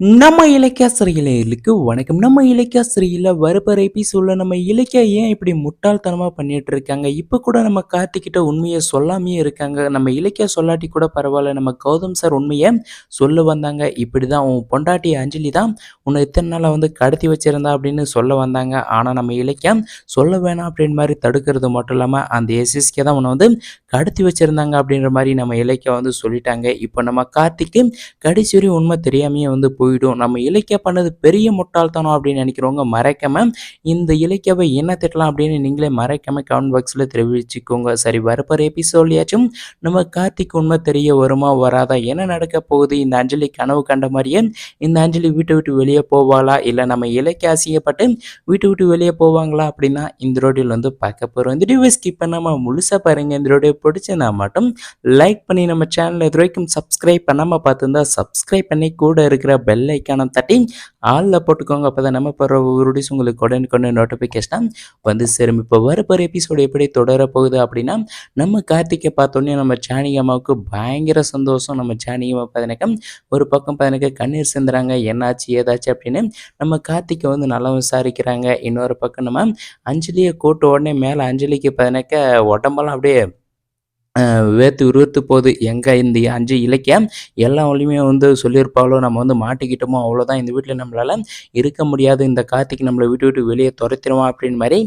நம்ம இலக்கியாசிரியர்களுக்கு வணக்கம். நம்ம இலக்கியாசிரியில் வரப்போகிற எபிசோடில் நம்ம இலக்கியா ஏன் இப்படி முட்டாள்தனமாக பண்ணிட்டு இருக்காங்க இப்போ கூட நம்ம கார்த்திக்கிட்ட உண்மையை சொல்லாமையே இருக்காங்க. நம்ம இலக்கியா சொல்லாட்டி கூட பரவாயில்ல. நம்ம கௌதம் சார் உண்மையை சொல்ல வந்தாங்க. இப்படி தான் உன் பொண்டாட்டி அஞ்சலி தான் உன்னை இத்தனை நாளாக வந்து கடத்தி வச்சிருந்தா அப்படின்னு சொல்ல வந்தாங்க. ஆனால் நம்ம இலக்கியம் சொல்ல வேணாம் அப்படின்னு மாதிரி தடுக்கிறது மட்டும் இல்லாமல் அந்த எஸ்எஸ்கே தான் உன்னை வந்து கடத்தி வச்சிருந்தாங்க அப்படின்ற மாதிரி நம்ம இலக்கியா வந்து சொல்லிட்டாங்க. இப்போ நம்ம கார்த்திக்கு கடைசி உண்மை தெரியாமையே வந்து போயிடும். நம்ம இலக்கிய பண்ணது பெரிய முட்டாள்தனம் அப்படின்னு நினைக்கிறவங்க மறைக்காம இந்த இலக்கியாவை என்ன திட்டலாம் அப்படின்னு நீங்களே மறைக்காம கமெண்ட் பாக்ஸில் தெரிவிச்சுக்கோங்க. சரி வரப்போகிற எபிசோட்லையாச்சும் நம்ம கார்த்திக் உண்மை தெரிய வருமா வராதா? என்ன நடக்க போகுது? இந்த அஞ்சலி கனவு கண்ட மாதிரியே இந்த அஞ்சலி வீட்டை விட்டு வெளியே போவாளா? இல்லை நம்ம இலக்கிய ஆசையப்பட்டு வீட்டை விட்டு வெளியே போவாங்களா? அப்படின்னா இந்த ரோடியில் வந்து பார்க்க போகிறோம் இந்த வீடியோ ஸ்கிப் பண்ணாமல் முழுசாக பாருங்கள் இந்த ரோடியை பிடிச்சிருந்தா மட்டும் லைக் பண்ணி நம்ம சேனலை இது வரைக்கும் சப்ஸ்கிரைப் பண்ணாமல் பார்த்துருந்தா சப்ஸ்கிரைப் பண்ணி கூட இருக்கிற பெல் ஐக்கானை தட்டி ஆளில் போட்டுக்கோங்க. அப்போ தான் நம்ம போகிற வீடியோஸ் உங்களுக்கு உடனுக்குடனே நோட்டிஃபிகேஷனாக வந்து சேரும் இப்போ வரப்போகிற எபிசோடு எப்படி தொடர போகுது அப்படின்னா நம்ம கார்த்திகை பார்த்தோன்னே நம்ம ஜானகி அம்மாவுக்கு பயங்கர சந்தோஷம். நம்ம ஜானகி அம்மா பார்த்தீங்கன்னாக்கா ஒரு பக்கம் பார்த்தீங்கன்னா கண்ணீர் சிந்துறாங்க. என்னாச்சு ஏதாச்சு அப்படின்னு நம்ம கார்த்திகை வந்து நல்லா விசாரிக்கிறாங்க. இன்னொரு பக்கம் நம்ம அஞ்சலியை கூட்டு உடனே மேலே அஞ்சலிக்கு பார்த்தீங்கன்னாக்கா உடம்பெல்லாம் அப்படியே வேத்து வேர்த்து விறுவிறுத்து போகுது எங்கே இந்த அஞ்சு இலக்கியம் எல்லா வழியுமே வந்து சொல்லியிருப்பாளோ நம்ம வந்து மாட்டிக்கிட்டோமோ அவ்வளோதான் இந்த வீட்டில் நம்மளால் இருக்க முடியாது. இந்த கார்த்திக் நம்மளை விட்டு விட்டு வெளியே துரத்திடுவோம் அப்படின்னு மாதிரி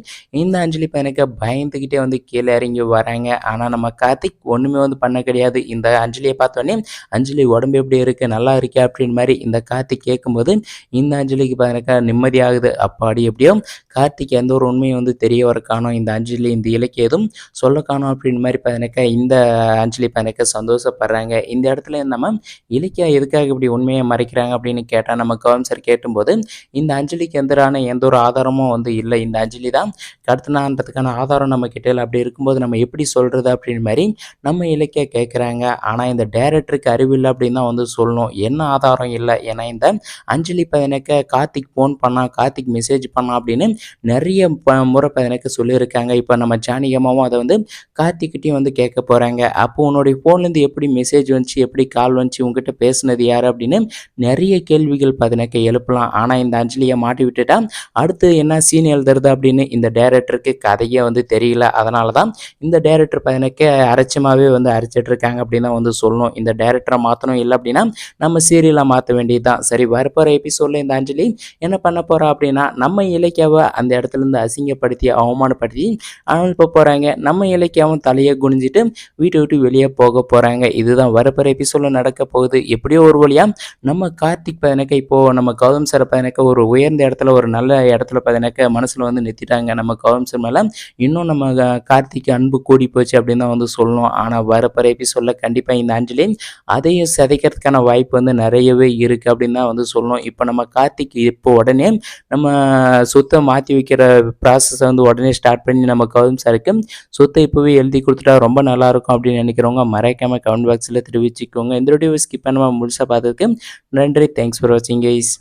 இந்த அஞ்சலி பையனுக்கு பயந்துக்கிட்டே வந்து கீழே இறங்கி வராங்க. ஆனால் நம்ம கார்த்திக் ஒன்றுமே வந்து பண்ண கிடையாது. இந்த அஞ்சலியை பார்த்தோன்னே அஞ்சலி உடம்பு எப்படி இருக்குது நல்லா இருக்கே அப்படின்னு மாதிரி இந்த கார்த்திக் கேட்கும்போது இந்த அஞ்சலிக்கு பார்த்தீங்கன்னாக்கா நிம்மதியாகுது அப்பாடி எப்படியோ கார்த்திக் எந்த ஒரு உண்மையும் வந்து தெரிய வர இந்த அஞ்சலி இந்த இலக்கியம் எதுவும் சொல்ல காணோம் அப்படின்னு மாதிரி பார்த்தீங்கன்னாக்கா இந்த அஞ்சலி பார்த்தீங்கன்னாக்கா சந்தோஷப்படுறாங்க. இந்த இடத்துல நம்ம இலக்கியா எதுக்காக இப்படி உண்மையை மறைக்கிறாங்க அப்படின்னு கேட்டால் நம்ம கவர்ம் சார் கேட்டும்போது இந்த அஞ்சலிக்கு எதிரான எந்த ஒரு ஆதாரமும் வந்து இல்லை. இந்த அஞ்சலி தான் கடத்தினான்றதுக்கான ஆதாரம் நம்ம கிட்ட இல்லை. அப்படி இருக்கும்போது நம்ம எப்படி சொல்கிறது அப்படின்னு மாதிரி நம்ம இலக்கியா கேட்குறாங்க ஆனால் இந்த டேரக்டருக்கு அறிவில்லை அப்படின்னு தான் வந்து சொல்லணும். என்ன ஆதாரம் இல்லை? ஏன்னா இந்த அஞ்சலி பதினக்க கார்த்திக் ஃபோன் பண்ணா கார்த்திக் மெசேஜ் பண்ணா அப்படின்னு நிறைய முறை பதினக்க சொல்லியிருக்காங்க. இப்போ நம்ம ஜானிகமாவும் அதை வந்து கார்த்திக்கிட்டையும் வந்து கேட்க போகிறாங்க அப்போ உன்னுடைய ஃபோன்லேருந்து எப்படி மெசேஜ் வந்துச்சு எப்படி கால் வந்துச்சு உங்ககிட்ட பேசுனது யார் அப்படின்னு நிறைய கேள்விகள் பதினக்க எழுப்பலாம். ஆனால் இந்த அஞ்சலியை மாட்டி விட்டுட்டா அடுத்து என்ன சீன் எழுதுறது அப்படின்னு இந்த டேரக்டருக்கு கதையே வந்து தெரியல. அதனால தான் இந்த டேரக்டர் பதினக்க அரைச்சமாகவே வந்து அரைச்சிட்டு இருக்காங்க அப்படின்னு தான் வந்து சொல்லணும். இந்த டேரக்டரை மாற்றணும் இல்லை அப்படின்னா நம்ம சீரியலை மாற்ற வேண்டியது தான் சரி வரப்போகிற எபிசோடில் இந்த அஞ்சலி என்ன பண்ண போகிறா அப்படின்னா நம்ம இலக்கியாவை அந்த இடத்துல இருந்து அசிங்கப்படுத்தி அவமானப்படுத்தி அனுப்ப போகிறாங்க நம்ம இலக்கியாவும் தலையை குனிஞ்சிட்டு வீட்டை விட்டு வெளியே போக போகிறாங்க இதுதான் வரப்போகிற எபிசோடில் நடக்க போகுது. எப்படியோ ஒரு வழியாக நம்ம கார்த்திக் பதினக்க இப்போது நம்ம கௌதம் சார் பதினக்க ஒரு உயர்ந்த இடத்துல ஒரு நல்ல இடத்துல பதினக்க மனசில் வந்து நிறுத்திட்டாங்க. நம்ம கௌதம் சார் மேலே இன்னும் நம்ம கார்த்திக் அன்பு கூடி போச்சு அப்படின்னு தான் வந்து சொல்லணும். ஆனால் வரப்போகிற எபிசோடில் கண்டிப்பாக இந்த அஞ்சலி அதையும் சிதைக்கிறதுக்கான வாய்ப்பு வந்து நிறையவே இருக்குது அப்படின்னு தான் வந்து சொல்லணும். இப்போ நம்ம கார்த்திக் இப்போ உடனே நம்ம சொத்தை மாற்றி வைக்கிற ப்ராசஸை வந்து உடனே ஸ்டார்ட் பண்ணி நம்ம கௌதம் சாருக்கு சொத்தை இப்போவே எழுதி கொடுத்துட்டா ரொம்ப நல்லா இருக்கும் அப்படின்னு நினைக்கிறவங்க மறைக்காமல் கமெண்ட் பாக்ஸில் தெரிவிச்சுக்கோங்க. இந்த வீடியோ ஸ்கிப் பண்ணாமல் முழுசாக பார்த்ததுக்கு நன்றி. தேங்க்ஸ் ஃபார் வாட்சிங் கைஸ்